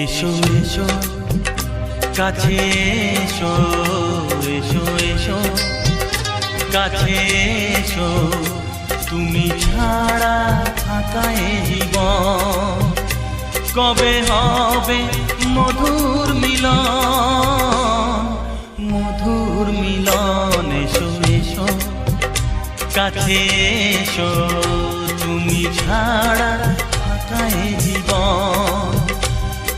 এসো এসো, কাছে এসো এসো এসো, কাছে এসো, তুমি ছাড়া থাকায় জীবন। কবে হবে মধুর মিলন? মধুর মিলন, এসো এসো, কাছে এসো, তুমি ছাড়া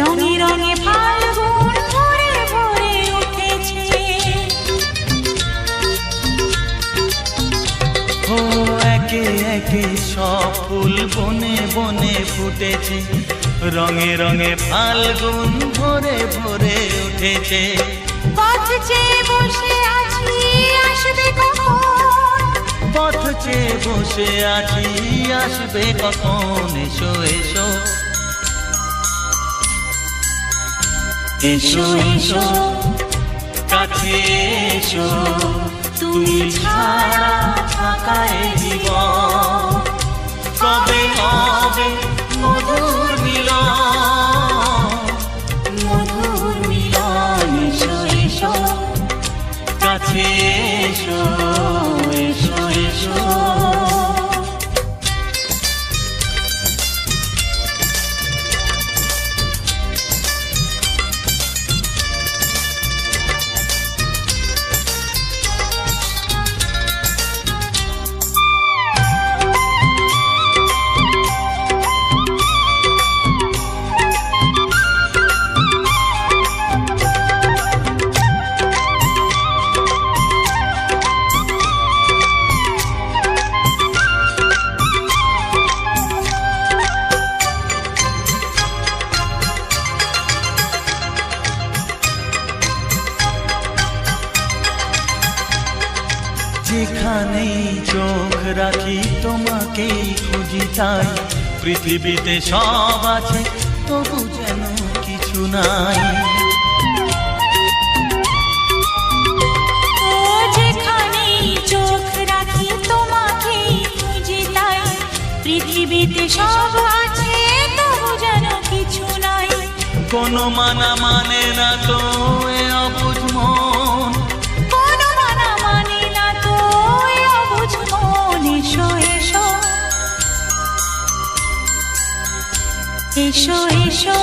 রঙে রঙে ফাল্গুন ভরে ভরে উঠেছে। ও একে একে সব ফুল বনে বনে ফুটেছে। রঙে রঙে ফাল্গুন ভরে ভরে উঠেছে। পথ চেয়ে বসে আছি আসবে কখন? পথ চেয়ে বসে আছি আসবে কখন? এসো এসো। এসো এসো কাছে এসো। তুমি ছাড়া থাকায় জীবন। কবে হবে যেখানেই চোখ রাখি তোমাকেই খুঁজি তাই পৃথিবীতে সব আছে তবু যেন কিছু নাই। পৃথিবীতে সব আছে তবু যেন কিছু নাই। কোনো মানা মানে না তো অবুঝ মন। এসো। এসো এসো।